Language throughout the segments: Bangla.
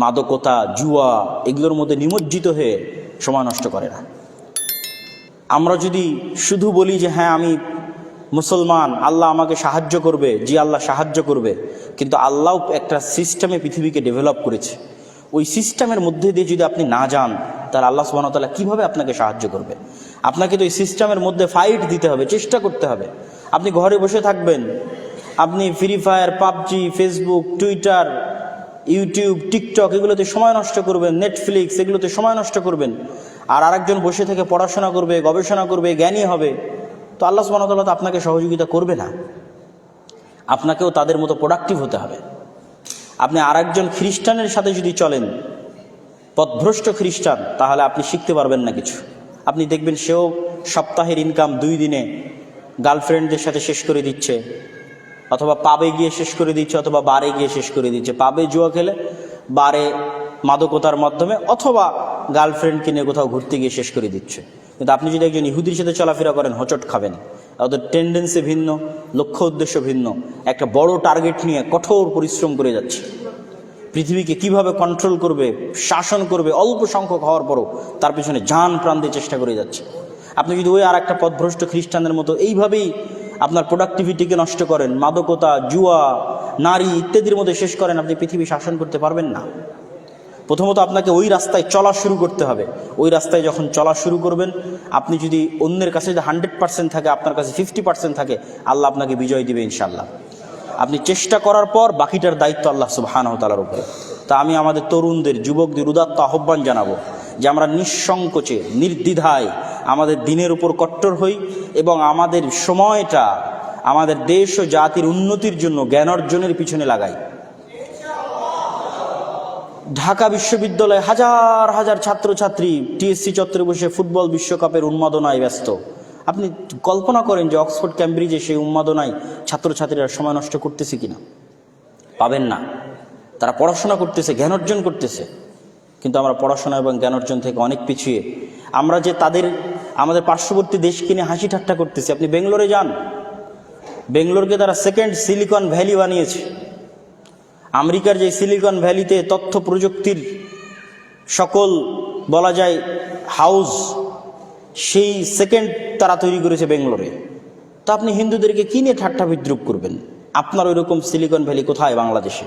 মাদকতা, জুয়া, এগুলোর মধ্যে নিমজ্জিত হয়ে সময় নষ্ট করে না। আমরা যদি শুধু বলি যে হ্যাঁ আমি মুসলমান, আল্লাহ আমাকে সাহায্য করবে, জি, আল্লাহ সাহায্য করবে। কিন্তু আল্লাহ একটা সিস্টেমে পৃথিবীকে ডেভেলপ করেছে। ওই সিস্টেমের মধ্যে দিয়ে যদি আপনি না যান, তাহলে আল্লাহ সুবাহতাল্লাহ কীভাবে আপনাকে সাহায্য করবে? আপনাকে তো এই সিস্টেমের মধ্যে ফাইট দিতে হবে, চেষ্টা করতে হবে। আপনি ঘরে বসে থাকবেন। আপনি free fire PUBG Facebook Twitter YouTube, TikTok, এগুলোতে সময় নষ্ট করবেন, নেটফ্লিক্স, এগুলোতে সময় নষ্ট করবেন। আর আরেকজন বসে থেকে পড়াশোনা করবে, গবেষণা করবে, জ্ঞানী হবে। তো আল্লাহ সুবাহতাল্লাহ তো আপনাকে সহযোগিতা করবে না। আপনাকেও তাদের মতো প্রোডাক্টিভ হতে হবে। আপনি আরেকজন খ্রিস্টানের সাথে যদি চলেন, পথভ্রষ্ট খ্রিস্টান, তাহলে আপনি শিখতে পারবেন না কিছু। আপনি দেখবেন সেও সপ্তাহের ইনকাম দুই দিনে গার্লফ্রেন্ডদের সাথে শেষ করে দিচ্ছে। অথবা পাবে গিয়ে শেষ করে দিচ্ছে অথবা বারে গিয়ে শেষ করে দিচ্ছে। পাবে জুয়া খেলে বারে মাদকতার মাধ্যমে অথবা গার্লফ্রেন্ডকে নিয়ে কোথাও ঘুরতে গিয়ে শেষ করে দিচ্ছে। কিন্তু আপনি যদি একজন ইহুদির সাথে চলাফেরা করেন, হচট খাবেন। ওদের টেন্ডেন্সি ভিন্ন, লক্ষ্য উদ্দেশ্য ভিন্ন। একটা বড় টার্গেট নিয়ে কঠোর পরিশ্রম করে যাচ্ছে। পৃথিবীকে কীভাবে কন্ট্রোল করবে, শাসন করবে, অল্প সংখ্যক হওয়ার পরও তার পিছনে যান প্রাণ দিয়ে চেষ্টা করে যাচ্ছে। আপনি যদি ওই আর একটা পথভ্রষ্ট খ্রিস্টানদের মতো এইভাবেই আপনার প্রোডাক্টিভিটিকে নষ্ট করেন, মাদকতা, জুয়া, নারী ইত্যাদির মধ্যে শেষ করেন, আপনি পৃথিবী শাসন করতে পারবেন না। প্রথমত আপনাকে ওই রাস্তায় চলা শুরু করতে হবে। ওই রাস্তায় যখন চলা শুরু করবেন, আপনি যদি অন্যের কাছে যদি হান্ড্রেড পার্সেন্ট থাকে, আপনার কাছে ফিফটি পার্সেন্ট থাকে, আল্লাহ আপনাকে বিজয় দিবে ইনশাল্লাহ আপনি চেষ্টা করার পর বাকিটার দায়িত্ব আল্লাহ সুবাহানহ তালার উপরে। তা আমি আমাদের তরুণদের, যুবকদের উদাত্ত আহ্বান জানাব যে আমরা নিঃসংকোচে, নির্দ্বিধায় আমাদের দিনের উপর কট্টর হই এবং আমাদের সময়টা আমাদের দেশ ও জাতির উন্নতির জন্য জ্ঞান অর্জনের পিছনে লাগাই। ঢাকা বিশ্ববিদ্যালয়ে হাজার হাজার ছাত্রছাত্রী টিএসসি চত্বরে বসে ফুটবল বিশ্বকাপের উন্মাদনায় ব্যস্ত। আপনি কল্পনা করেন যে অক্সফোর্ড, ক্যামব্রিজে সেই উন্মাদনায় ছাত্রছাত্রীরা সময় নষ্ট করতেছে কিনা? পাবেন না। তারা পড়াশোনা করতেছে, জ্ঞান অর্জন করতেছে। কিন্তু আমরা পড়াশোনা এবং জ্ঞান অর্জন থেকে অনেক পিছিয়ে। আমরা যে তাদের আমাদের পার্শ্ববর্তী দেশকে নিয়ে হাসি ঠাট্টা করতেছি। আপনি বেঙ্গলোরে যান। বেঙ্গলোরকে তারা সেকেন্ড সিলিকন ভ্যালি বানিয়েছে। আমেরিকার যে সিলিকন ভ্যালিতে তথ্য প্রযুক্তির সকল, বলা যায় হাউস সেই সেকেন্ড তারা তৈরি করেছে বেঙ্গলোরে। তা আপনি হিন্দুদেরকে কী নিয়ে ঠাট্টা বিদ্রুপ করবেন? আপনার ওইরকম সিলিকন ভ্যালি কোথায় বাংলাদেশে?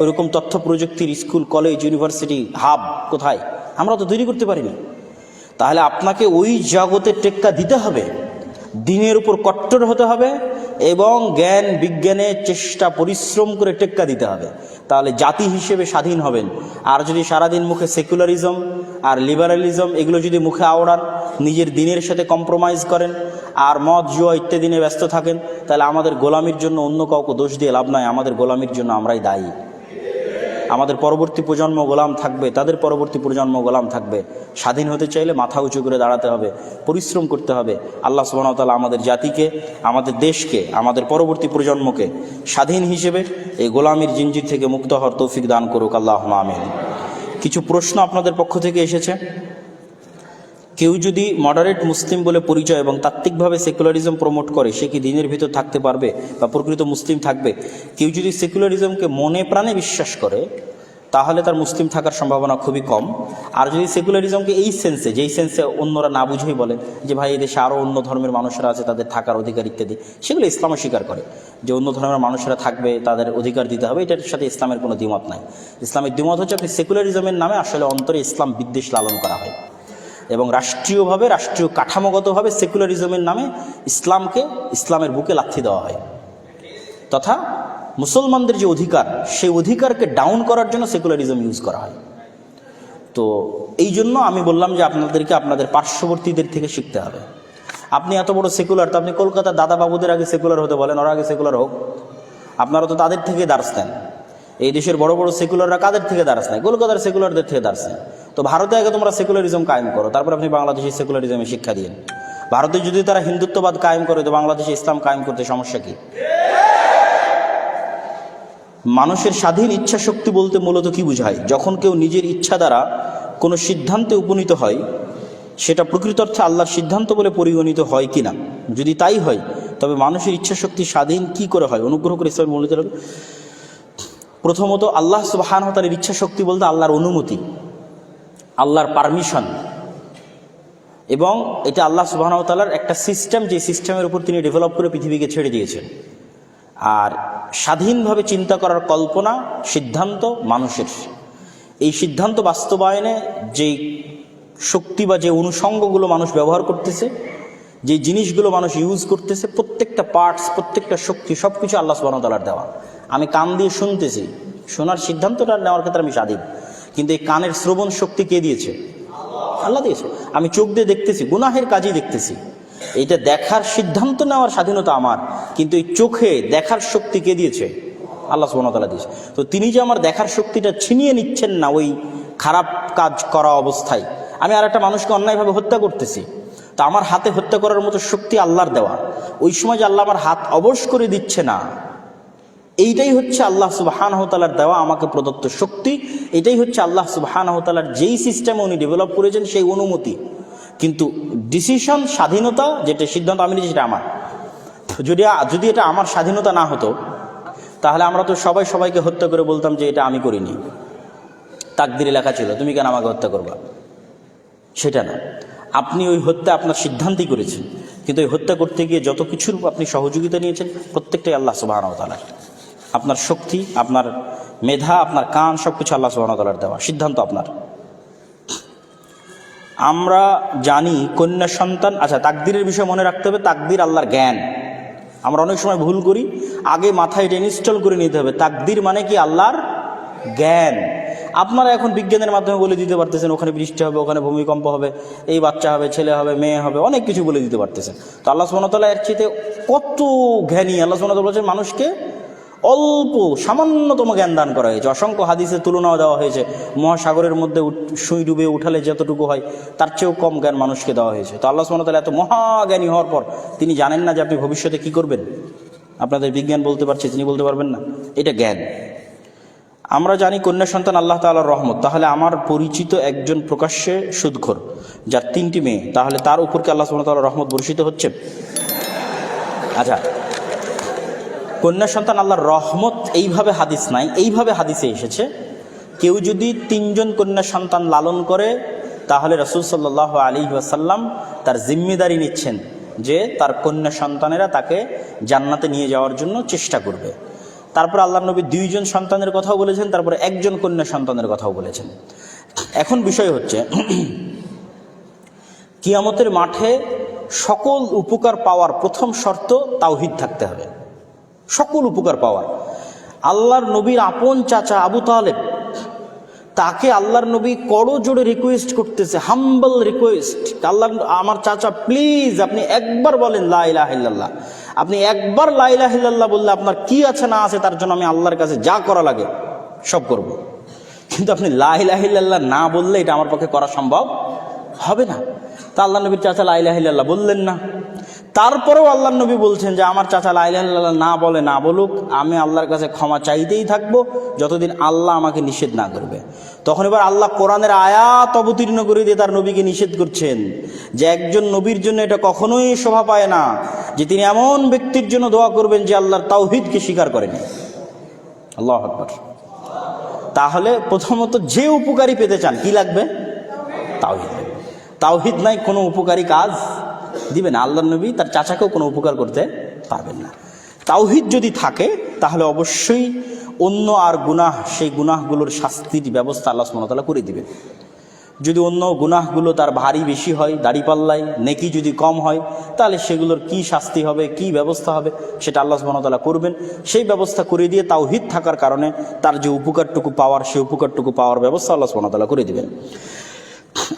ওইরকম তথ্য প্রযুক্তির স্কুল, কলেজ ইউনিভার্সিটি হাব কোথায়? আমরা তো তৈরি করতে পারিনি। তাহলে আপনাকে ওই জগতে টেক্কা দিতে হবে। দিনের উপর কট্টর হতে হবে এবং জ্ঞান, বিজ্ঞানে চেষ্টা, পরিশ্রম করে টেক্কা দিতে হবে। তাহলে জাতি হিসেবে স্বাধীন হবেন। আর যদি সারাদিন মুখে সেকুলারিজম আর লিবারালিজম এগুলো যদি মুখে আওড়ান, নিজের দিনের সাথে কম্প্রোমাইজ করেন, আর মদ, জুয়া ইত্যাদি নিয়ে ব্যস্ত থাকেন, তাহলে আমাদের গোলামির জন্য অন্য কাউকে দোষ দিয়ে লাভ নয় আমাদের গোলামির জন্য আমরাই দায়ী। আমাদের পরবর্তী প্রজন্ম গোলাম থাকবে, তাদের পরবর্তী প্রজন্ম গোলাম থাকবে। স্বাধীন হতে চাইলে মাথা উঁচু করে দাঁড়াতে হবে, পরিশ্রম করতে হবে। আল্লাহ সুবাহতাল্লাহ আমাদের জাতিকে, আমাদের দেশকে, আমাদের পরবর্তী প্রজন্মকে স্বাধীন হিসেবে এই গোলামির জিঞ্জির থেকে মুক্ত হওয়ার তৌফিক দান করুক। আল্লাহ আমিন। কিছু প্রশ্ন আপনাদের পক্ষ থেকে এসেছে? কেউ যদি মডারেট মুসলিম বলে পরিচয় এবং তাত্ত্বিকভাবে সেকুলারিজম প্রমোট করে, সে কি দিনের ভিতর থাকতে পারবে বা প্রকৃত মুসলিম থাকবে? কেউ যদি সেকুলারিজমকে মনে প্রাণে বিশ্বাস করে, তাহলে তার মুসলিম থাকার সম্ভাবনা খুবই কম। আর যদি সেকুলারিজমকে এই সেন্সে যেই সেন্সে অন্যরা না বুঝেই বলে যে, ভাই এদেশে আরও অন্য ধর্মের মানুষরা আছে, তাদের থাকার অধিকার ইত্যাদি, সেগুলো ইসলামও স্বীকার করে। যে অন্য ধর্মের মানুষরা থাকবে, তাদের অধিকার দিতে হবে, এটার সাথে ইসলামের কোনো দ্বিমত নাই। ইসলামের দ্বিমত হচ্ছে আপনি সেকুলারিজমের নামে আসলে অন্তরে ইসলাম বিদ্বেষ লালন করা হয়। এবং রাষ্ট্রীয়ভাবে, রাষ্ট্রীয় কাঠামোগতভাবে সেকুলারিজমের নামে ইসলামকে, ইসলামের বুকে লাথি দেওয়া হয়। তথা মুসলমানদের যে অধিকার, সেই অধিকারকে ডাউন করার জন্য সেকুলারিজম ইউজ করা হয়। তো এই জন্য আমি বললাম যে আপনাদেরকে আপনাদের পার্শ্ববর্তীদের থেকে শিখতে হবে। আপনি এত বড় সেকুলার তো আপনি কলকাতার দাদা বাবুদের আগে সেকুলার হতে বলেন, ওরা আগে সেকুলার হোক। আপনারা তো তাদের থেকে নেন এই দেশের বড় বড় সেকুলাররা কাদের থেকে দার্স নেয়? কলকাতার সেকুলারদের থেকে দার্স নেয়। তো ভারতে আগে তোমরা সেকুলারিজম কায়েম করো, তারপর আপনি বাংলাদেশে সেকুলারিজমে শিক্ষা দিন ভারতে যদি তারা হিন্দুত্ববাদ কায়েম করে, তো বাংলাদেশে ইসলাম কায়েম করতে সমস্যা কী? মানুষের স্বাধীন ইচ্ছা শক্তি বলতে মূলত কি বোঝায়? যখন কেউ নিজের ইচ্ছা দ্বারা কোনো সিদ্ধান্তে উপনীত হয়, সেটা প্রকৃত অর্থে আল্লাহর সিদ্ধান্ত বলে পরিগণিত হয় কি না যদি তাই হয়, তবে মানুষের ইচ্ছা শক্তি স্বাধীন কি করে হয়? অনুগ্রহ করে ইসলামের মূলত প্রথমত, আল্লাহ সুবাহান সুবাহানতালের ইচ্ছা শক্তি বলতে আল্লাহর অনুমতি। আল্লাহর পারমিশন। এবং এটা আল্লাহ সুবাহতালার একটা সিস্টেম, যে সিস্টেমের উপর তিনি ডেভেলপ করে পৃথিবীকে ছেড়ে দিয়েছেন। আর স্বাধীনভাবে চিন্তা করার কল্পনা সিদ্ধান্ত মানুষের। এই সিদ্ধান্ত বাস্তবায়নে যে শক্তি বা যে অনুষঙ্গগুলো মানুষ ব্যবহার করতেছে, যে জিনিসগুলো মানুষ ইউজ করতেছে, প্রত্যেকটা পার্টস প্রত্যেকটা শক্তি সব কিছু আল্লাহ সুবাহতালার দেওয়া। আমি কান দিয়ে শুনতেছি, শোনার সিদ্ধান্তটা নেওয়ার ক্ষেত্রে আমি স্বাধীন। কিন্তু এই কানের শ্রবণ শক্তি কে দিয়েছে? আল্লাহ দিয়েছে। আমি চোখ দিয়ে দেখতেছি, গুনাহের কাজই দেখতেছি। এইটা দেখার সিদ্ধান্ত নেওয়ার স্বাধীনতা আমার, কিন্তু এই চোখে দেখার শক্তি কে দিয়েছে? আল্লাহ সুবনতালা দিয়েছে। তো তিনি যে আমার দেখার শক্তিটা ছিনিয়ে নিচ্ছেন না ওই খারাপ কাজ করা অবস্থায়, আমি আর একটা মানুষকে অন্যায়ভাবে হত্যা করতেছি। তো আমার হাতে হত্যা করার মতো শক্তি আল্লাহর দেওয়া। ওই সময় যে আল্লাহ আমার হাত অবশ করে দিচ্ছে না এইটাই হচ্ছে আল্লাহ সুবাহানহতালার দেওয়া আমাকে প্রদত্ত শক্তি, এটাই হচ্ছে আল্লাহ সুবাহানহতালার যেই সিস্টেম উনি ডেভেলপ করেছেন সেই অনুমতি। কিন্তু ডিসিশন স্বাধীনতা যেটা সিদ্ধান্ত আমি নিয়েছি সেটা আমার। যদি যদি এটা আমার স্বাধীনতা না হতো, তাহলে আমরা তো সবাই সবাইকে হত্যা করে বলতাম যে এটা আমি করিনি। তাকদিরে লেখা ছিল, তুমি কেন আমাকে হত্যা করবা? সেটা না। আপনি ওই হত্যা আপনার সিদ্ধান্তই করেছেন। কিন্তু ওই হত্যা করতে গিয়ে যত কিছুর আপনি সহযোগিতা নিয়েছেন, প্রত্যেকটাই আল্লাহ সুবাহতালার আপনার শক্তি, আপনার মেধা, আপনার কান সব কিছু আল্লাহ সুবাহতালার দেওয়া। সিদ্ধান্ত আপনার। আমরা জানি কন্যা সন্তান আচ্ছা তাকদিরের বিষয়ে মনে রাখতে হবে, তাকদির আল্লাহর জ্ঞান। আমরা অনেক সময় ভুল করি, আগে মাথায় এটা ইনস্টল করে নিতে হবে। তাকদির মানে কি? আল্লাহর জ্ঞান। আপনারা এখন বিজ্ঞানের মাধ্যমে বলে দিতে পারতেছেন, ওখানে বৃষ্টি হবে, ওখানে ভূমিকম্প হবে, এই বাচ্চা হবে, ছেলে হবে, মেয়ে হবে, অনেক কিছু বলে দিতে পারতেছেন। তো আল্লাহ সুমনতলা এর চেয়ে কত জ্ঞানী, আল্লাহ সুমনতলা বলছেন, মানুষকে অল্প, সামান্যতম জ্ঞান দান করা হয়েছে। অসংখ্য হাদিসের তুলনাও দেওয়া হয়েছে। মহাসাগরের মধ্যে সুই ডুবে উঠালে যতটুকু হয়, তার চেয়েও কম জ্ঞান মানুষকে দেওয়া হয়েছে। তো আল্লাহ সুমনতলা এত মহাজ্ঞানী হওয়ার পর তিনি জানেন না যে আপনি ভবিষ্যতে কি করবেন? আপনাদের বিজ্ঞান বলতে পারছে, তিনি বলতে পারবেন না। এটা জ্ঞান। আমরা জানি কন্যা সন্তান আল্লাহ তাআলার রহমত। তাহলে আমার পরিচিত একজন প্রকাশ্যে সুদখোর, যার তিনটি মেয়ে, তাহলে তার উপর কি আল্লাহ সুবহানাহু ওয়া রহমত বর্ষিত হচ্ছে? আচ্ছা কন্যা সন্তান আল্লাহর রহমত এইভাবে হাদিস নাই, এইভাবে হাদিসে এসেছে, কেউ যদি তিনজন কন্যা সন্তান লালন করে, তাহলে রসুল সাল্লাহ আলী ওয়াসাল্লাম তার জিম্মেদারি নিচ্ছেন যে তার কন্যা সন্তানেরা তাকে জান্নাতে নিয়ে যাওয়ার জন্য চেষ্টা করবে। তারপর আল্লাহ নবী দুইজন সন্তানের কথাও বলেছেন, তারপরে একজন কন্যা সন্তানের কথাও বলেছেন। এখন বিষয় হচ্ছে, কিয়ামতের মাঠে সকল উপকার পাওয়ার প্রথম শর্ত তাওহিদ থাকতে হবে। সকল উপকার পাওয়ার। আল্লাহর নবীর আপন চাচা আবু তালেব, তাকে আল্লাহর নবী করো জোরে রিকোয়েস্ট করতেছে হাম্বল রিকোয়েস্ট আল্লাহ আমার চাচা প্লিজ আপনি একবার বলেন লাইলাহিল্লাহ আপনি একবার লাইলাহিল্লাহ বললে আপনার কি আছে, না আছে, তার জন্য আমি আল্লাহর কাছে যা করা লাগে, সব করব। কিন্তু আপনি লাইলাহিল্লাহ না বললে এটা আমার পক্ষে করা সম্ভব হবে না। তা আল্লাহ নবীর চাচা লাইলাহিল্লাহ বললেন না। তারপরেও আল্লাহ নবী বলছেন যে, আমার চাচা লাইলাহিল্লাহ না বলে না বলুক, আমি আল্লাহর কাছে ক্ষমা চাইতেই থাকব যতদিন আল্লাহ আমাকে নিষেধ না করবে। তখন এবার আল্লাহ কোরআনের আয়াত অবতীর্ণ করে দিয়ে তার নবীকে নিষেধ করছেন যে, একজন নবীর জন্য এটা কখনোই শোভা পায় না, যে তিনি এমন ব্যক্তির জন্য দোয়া করবেন যে আল্লাহর তাওহিদকে স্বীকার করেনি। আল্লাহ আকবর। তাহলে প্রথমত যে উপকারী পেতে চান, কি লাগবে? তাওহিদ তাওহিদ নাই, কোনো উপকারী কাজ দিবেন। আল্লাহ নবী তার চাচাকেও কোনো উপকার করতে পারবেন না। তাওহিদ যদি থাকে, তাহলে অবশ্যই অন্য আর গুনাহ, সেই গুনাহগুলোর শাস্তির ব্যবস্থা আল্লাহ সুমতলা করে দিবেন। যদি অন্য গুনাহগুলো তার ভারী বেশি হয়, দাড়িপাল্লায় নেকি যদি কম হয়, তাহলে সেগুলোর কি শাস্তি হবে, কি ব্যবস্থা হবে, সেটা আল্লাহ সুবহানাহু করবেন। সেই ব্যবস্থা করে দিয়ে তাওহিদ থাকার কারণে তার যে উপকারটুকু পাওয়ার, সেই উপকারটুকু পাওয়ার ব্যবস্থা আল্লাহ সুবহানাহু করে দিবেন।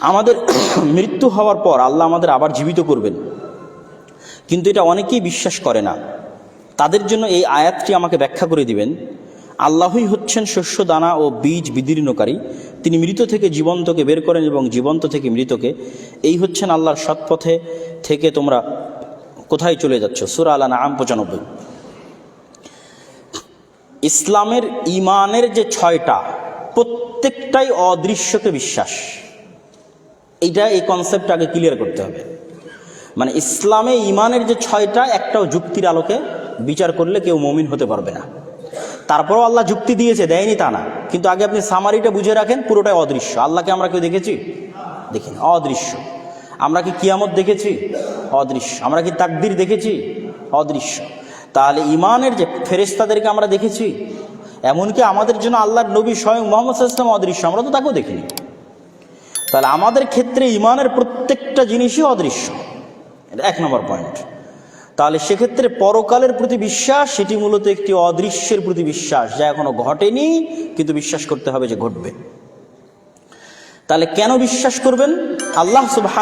আমাদের মৃত্যু হওয়ার পর আল্লাহ আমাদের আবার জীবিত করবেন। কিন্তু এটা অনেকেই বিশ্বাস করে না। তাদের জন্য এই আয়াতটি আমাকে ব্যাখ্যা করে দিবেন। আল্লাহই হচ্ছেন শস্য, দানা ও বীজ বিদীর্ণকারী। তিনি মৃত থেকে জীবন্তকে বের করেন এবং জীবন্ত থেকে মৃতকে। এই হচ্ছেন আল্লাহর সৎপথে থেকে তোমরা কোথায় চলে যাচ্ছ? সুরা আলা নাম পঁচানব্বই। ইসলামের ইমানের যে ছয়টা, প্রত্যেকটাই অদৃশ্যকে বিশ্বাস। এইটা এই কনসেপ্ট আগে ক্লিয়ার করতে হবে। মানে ইসলামে ইমানের যে ছয়টা, একটাও যুক্তির আলোকে বিচার করলে কেউ মমিন হতে পারবে না। তারপরেও আল্লাহ যুক্তি দিয়েছে, দেয়নি তা না। কিন্তু আগে আপনি সামারিটা বুঝে রাখেন, পুরোটাই অদৃশ্য। আল্লাহকে আমরা কেউ দেখেছি? দেখিনি। অদৃশ্য। আমরা কি কিয়ামত দেখেছি? অদৃশ্য। আমরা কি তাকদির দেখেছি? অদৃশ্য। তাহলে ইমানের যে ফেরেস্তাদেরকে আমরা দেখেছি, এমনকি আমাদের জন্য আল্লাহর নবী স্বয়ং মোহাম্মদ ইসলাম অদৃশ্য। আমরা তো তাকেও দেখিনি। তাহলে আমাদের ক্ষেত্রে ইমানের প্রত্যেকটা জিনিসই অদৃশ্য। এটা এক নম্বর পয়েন্ট তাহলে সেক্ষেত্রে পরকালের প্রতি বিশ্বাস, সেটি মূলত একটি অদৃশ্যের প্রতি বিশ্বাস, যা এখনও ঘটেনি, কিন্তু বিশ্বাস করতে হবে যে ঘটবে। তাহলে কেন বিশ্বাস করবেন? আল্লাহ সুবাহ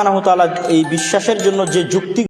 এই বিশ্বাসের জন্য যে যুক্তি